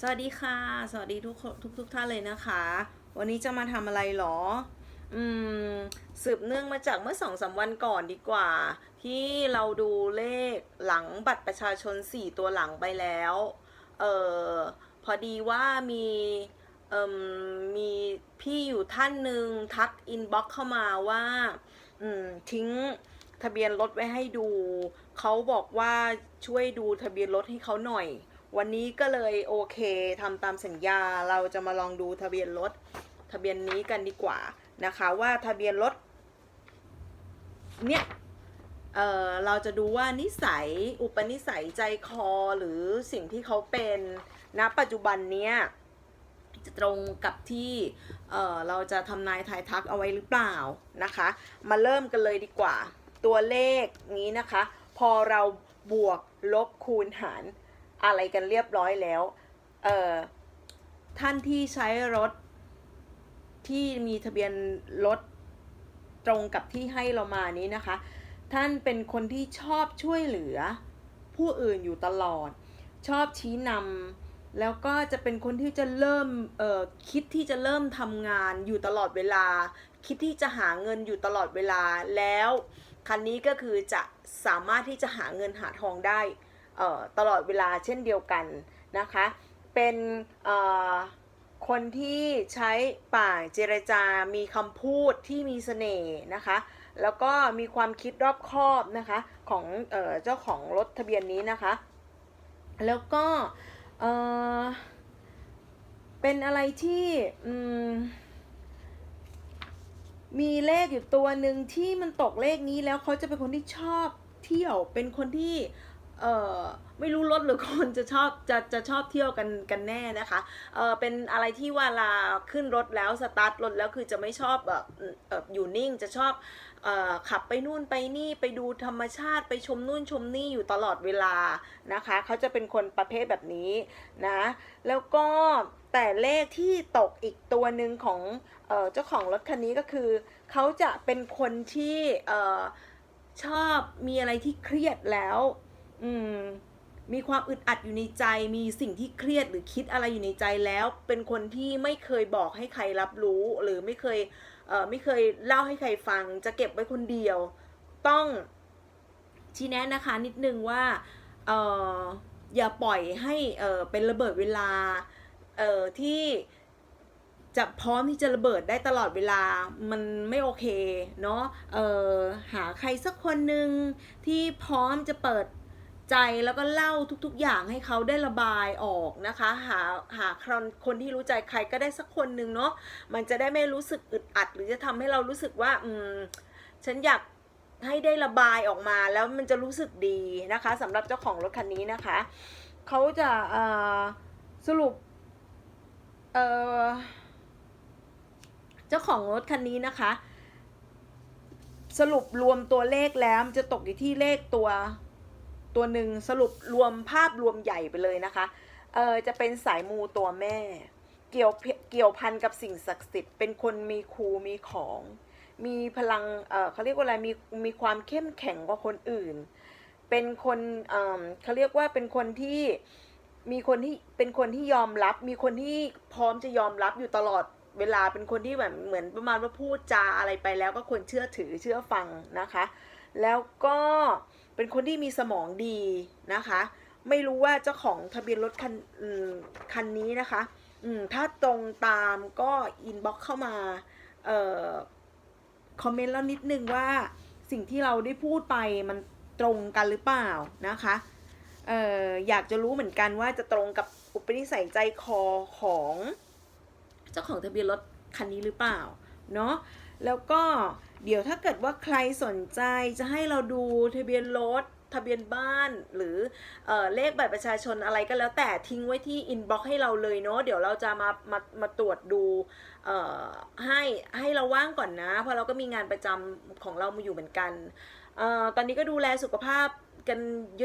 สวัสดีค่ะ สวัสดีทุกทุกทุกท่านเลยนะคะ วันนี้จะมาทำอะไรหรอ อืม สืบเนื่องมาจากเมื่อสองสามวันก่อนดีกว่า ที่เราดูเลขหลังบัตรประชาชนสี่ตัวหลังไปแล้ว เออพอดีว่ามีเอ่มมีพี่อยู่ท่านหนึ่งทักอินบ็อกเข้ามาว่า อืม ทิ้งทะเบียนรถไว้ให้ดู เขาบอกว่าช่วยดูทะเบียนรถให้เขาหน่อย วันนี้ก็เลยโอเคทำตามสัญญาเราจะมาลองดูทะเบียนรถทะเบียนนี้กันดีกว่านะคะว่าทะเบียนรถเนี่ยเเราจะดูว่านิสัยอุปนิสัยใจคอหรือสิ่งที่เขาเป็นณปัจจุบันเนี้ยจะตรงกับที่เเราจะทำนายทายทักเอาไว้หรือเปล่านะคะ มาเริ่มกันเลยดีกว่า ตัวเลขนี้นะคะ พอเราบวกลบคูณหาร อะไรกันเรียบร้อยแล้ว เอ่อ ท่านที่ใช้รถที่มีทะเบียนรถตรงกับที่ให้เรามานี้นะคะ ท่านเป็นคนที่ชอบช่วยเหลือผู้อื่นอยู่ตลอด ชอบชี้นำแล้วก็จะเป็นคนที่จะเริ่มเอ่อคิดที่จะเริ่มทำงานอยู่ตลอดเวลา คิดที่จะหาเงินอยู่ตลอดเวลาแล้วคันนี้ก็คือจะสามารถที่จะหาเงินหาทองได้ ตลอดเวลาเช่นเดียวกันนะคะ เป็นคนที่ใช้ปากเจรจา มีคำพูดที่มีเสน่ห์นะคะ แล้วก็มีความคิดรอบคอบนะคะของเออเจ้าของรถทะเบียนนี้นะคะ แล้วก็เออเป็นอะไรที่มีเลขอยู่ตัวหนึ่งที่มันตกเลขนี้แล้วเขาจะเป็นคนที่ชอบเที่ยว เป็นคนที่ เออไม่รู้รถหรือคนจะชอบจะจะชอบเที่ยวกันกันแน่นะคะเออเป็นอะไรที่เวลาขึ้นรถแล้วสตาร์ทรถแล้วคือจะไม่ชอบแบบอยู่นิ่งจะชอบออขับไปนู่นไปนี่ไปดูธรรมชาติไปชมนู่นชมนี่อยู่ตลอดเวลานะคะเขาจะเป็นคนประเภทแบบนี้นะแล้วก็แต่เลขที่ตกอีกตัวหนึ่งของเออเจ้าของรถคันนี้ก็คือเขาจะเป็นคนที่ชอบมีอะไรที่เครียดแล้ว อืมมีความอึดอัดอยู่ในใจมีสิ่งที่เครียดหรือคิดอะไรอยู่ในใจแล้ว เป็นคนที่ไม่เคยบอกให้ใครรับรู้ หรือไม่เคยเอ่อไม่เคยเล่าให้ใครฟัง จะเก็บไว้คนเดียว ต้องชี้แนะนะคะนิดนึงว่าเอ่ออย่าปล่อยให้เอ่อเป็นระเบิดเวลาเอ่อที่จะพร้อมที่จะระเบิดได้ตลอดเวลามันไม่โอเคเนาะเอ่อหาใครสักคนหนึ่งที่พร้อมจะเปิด ใจแล้วก็เล่าทุกๆอย่างให้เขาได้ระบายออกนะคะ หาหาคนคนที่รู้ใจใครก็ได้สักคนหนึ่งเนาะมันจะได้ไม่รู้สึกอึดอัด หรือจะทำให้เรารู้สึกว่าอืมฉันอยากให้ได้ระบายออกมาแล้วมันจะรู้สึกดีนะคะสำหรับเจ้าของรถคันนี้นะคะเขาจะสรุปเจ้าของรถคันนี้นะคะ สรุปรวมตัวเลขแล้วจะตกอยู่ที่เลขตัว ตัวหนึ่งสรุปรวมภาพรวมใหญ่ไปเลยนะคะเออจะเป็นสายมูตัวแม่ เกี่ยวเพเกี่ยวพันกับสิ่งศักดิ์สิทธิ์เป็นคนมีครูมีของ มีพลังเออเขาเรียกว่าอะไรมีมีความเข้มแข็งกว่าคนอื่น เป็นคนเออเขาเรียกว่าเป็นคนที่มีคนที่เป็นคนที่ยอมรับ มีคนที่พร้อมจะยอมรับอยู่ตลอดเวลาเป็นคนที่แบบเหมือนประมาณว่าพูดจาอะไรไปแล้วก็ควรเชื่อถือเชื่อฟังนะคะ แล้วก็ เป็นคนที่มีสมองดีนะคะ ไม่รู้ว่าเจ้าของทะเบียนรถคันคันนี้นะคะ อืมถ้าตรงตามก็อินบ็อกเข้ามาเอ่อคอมเมนต์แล้วนิดนึงว่าสิ่งที่เราได้พูดไปมันตรงกันหรือเปล่านะคะเอ่ออยากจะรู้เหมือนกันว่าจะตรงกับอุปนิสัยใจคอของ เจ้าของทะเบียนรถคันนี้หรือเปล่า เนาะ แล้วก็เดี๋ยวถ้าเกิดว่าใครสนใจจะให้เราดูทะเบียนรถทะเบียนบ้านหรือเออเลขบัตรประชาชนอะไรก็แล้วแต่ทิ้งไว้ที่อินบ็อกให้เราเลยเนาะเดี๋ยวเราจะมามามาตรวจดูเอ่อให้ให้เราว่างก่อนนะ เพราะเราก็มีงานประจำของเรามาอยู่เหมือนกันเอ่อตอนนี้ก็ดูแลสุขภาพกัน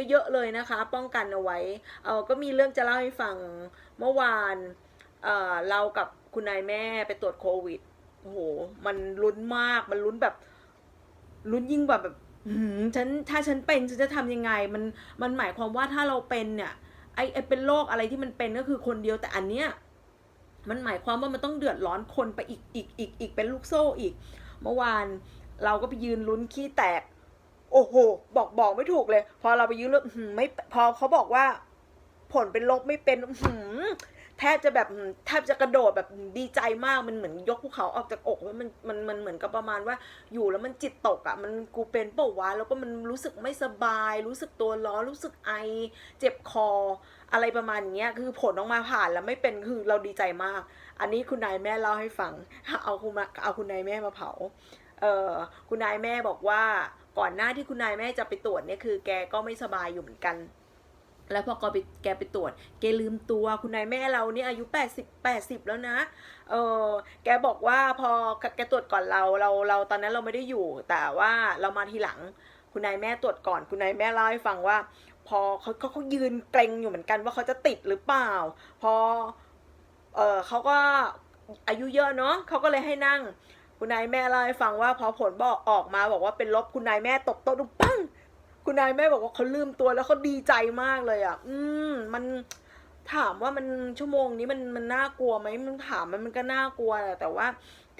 เยอะๆเลยนะคะ ป้องกันเอาไว้เออก็มีเรื่องจะเล่าให้ฟังเมื่อวานเออเรากับคุณนายแม่ไปตรวจโควิด โอ้โห มันลุ้นมาก มันลุ้นแบบลุ้นยิ่งกว่าแบบฉันถ้าฉันเป็นฉันจะทำยังไง มันมันหมายความว่าถ้าเราเป็นเนี่ยไอไอเป็นโรคอะไรที่มันเป็นก็คือคนเดียวแต่อันเนี้ยมันหมายความว่ามันต้องเดือดร้อนคนไปอีกอีกอีกอีกเป็นลูกโซ่อีก เมื่อวานเราก็ไปยืนลุ้นขี้แตก โอ้โห บอกบอกไม่ถูกเลย พอเราไปยืนแล้วอื้อหือไม่พอเขาบอกว่า ผลเป็นลบไม่เป็นอื แทบจะแบบแทบจะกระโดดแบบดีใจมากมันเหมือนยกภูเขาออกจากอกแล้วมันมันมันเหมือนกับประมาณว่าอยู่แล้วมันจิตตกอะ่ะมันกูเป็นเปล่าวะแล้วก็มันรู้สึกไม่สบาย รู้สึกตัวร้อนรู้สึกไอ เจ็บคอ อะไรประมาณเนี้ยคือผลออกมาผ่านแล้วไม่เป็นคือเราดีใจมาก อันนี้คุณนายแม่เล่าให้ฟัง เอาคุณมาเอาคุณนายแม่มาเผาเออคุณนายแม่บอกว่าก่อนหน้าที่คุณนายแม่จะไปตรวจเนี่ยคือ แกก็ไม่สบายอยู่เหมือนกัน แล้วพอแกไปแกไปตรวจ แกลืมตัวคุณนายแม่เราเนี่ยอายุ 80 80 แล้วนะ เออแกบอกว่าพอแกตรวจก่อนเราเราเราตอนนั้นเราไม่ได้อยู่ แต่ว่าเรามาทีหลัง คุณนายแม่ตรวจก่อน คุณนายแม่เล่าให้ฟังว่า พอเขาเขาเขายืนเกรงอยู่เหมือนกันว่าเขาจะติดหรือเปล่า พอ เออเขาก็อายุเยอะเนาะเขาก็เลยให้นั่ง คุณนายแม่เล่าให้ฟังว่า พอผลบอกออกมาบอกว่าเป็นลบคุณนายแม่ตบโต๊ะดุปัง คุณนายแม่บอกว่าเขาลืมตัวแล้วเขาดีใจมากเลยอะ อืม มันถามว่ามันชั่วโมงนี้มันมันน่ากลัวไหมมันถามมันมันก็น่ากลัวแหละแต่ว่า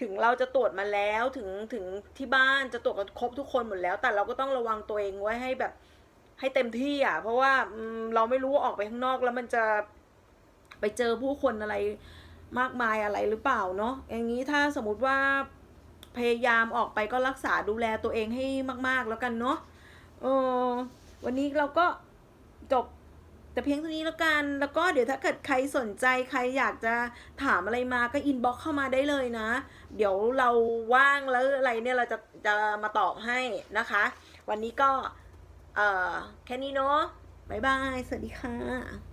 ถึงเราจะตรวจมาแล้วถึงถึงที่บ้านจะตรวจกันครบทุกคนหมดแล้ว แต่เราก็ต้องระวังตัวเองไว้ให้แบบ ให้เต็มที่อะ เพราะว่าเราไม่รู้ว่าออกไปข้างนอกแล้วมันจะไปเจอผู้คนอะไรมากมายอะไรหรือเปล่าเนาะอย่างนี้ถ้าสมมติว่าพยายามออกไปก็รักษาดูแลตัวเองให้มาก ๆ แล้วกันเนาะ เออวันนี้เราก็จบแต่เพียงเท่านี้แล้วกัน แล้วก็เดี๋ยวถ้าเกิดใครสนใจใครอยากจะถามอะไรมาก็อินบ็อกเข้ามาได้เลยนะ เดี๋ยวเราว่างแล้วอะไรเนี่ยเราจะจะมาตอบให้นะคะ วันนี้ก็ เอ่อ แค่นี้เนาะบ๊ายบาย สวัสดีค่ะ